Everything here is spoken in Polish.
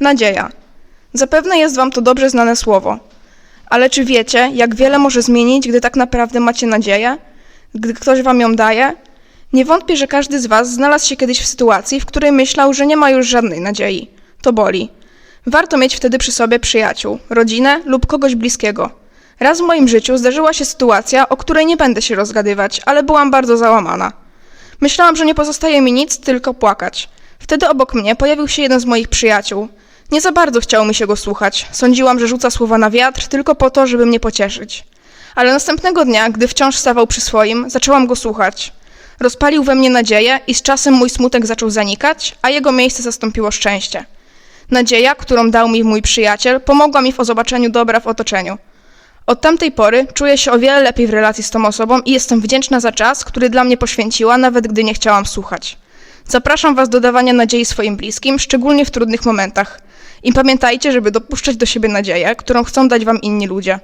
Nadzieja. Zapewne jest Wam to dobrze znane słowo. Ale czy wiecie, jak wiele może zmienić, gdy tak naprawdę macie nadzieję? Gdy ktoś Wam ją daje? Nie wątpię, że każdy z Was znalazł się kiedyś w sytuacji, w której myślał, że nie ma już żadnej nadziei. To boli. Warto mieć wtedy przy sobie przyjaciół, rodzinę lub kogoś bliskiego. Raz w moim życiu zdarzyła się sytuacja, o której nie będę się rozgadywać, ale byłam bardzo załamana. Myślałam, że nie pozostaje mi nic, tylko płakać. Wtedy obok mnie pojawił się jeden z moich przyjaciół. Nie za bardzo chciało mi się go słuchać. Sądziłam, że rzuca słowa na wiatr tylko po to, żeby mnie pocieszyć. Ale następnego dnia, gdy wciąż stawał przy swoim, zaczęłam go słuchać. Rozpalił we mnie nadzieję i z czasem mój smutek zaczął zanikać, a jego miejsce zastąpiło szczęście. Nadzieja, którą dał mi mój przyjaciel, pomogła mi w zobaczeniu dobra w otoczeniu. Od tamtej pory czuję się o wiele lepiej w relacji z tą osobą i jestem wdzięczna za czas, który dla mnie poświęciła, nawet gdy nie chciałam słuchać. Zapraszam Was do dawania nadziei swoim bliskim, szczególnie w trudnych momentach. I pamiętajcie, żeby dopuszczać do siebie nadzieję, którą chcą dać Wam inni ludzie.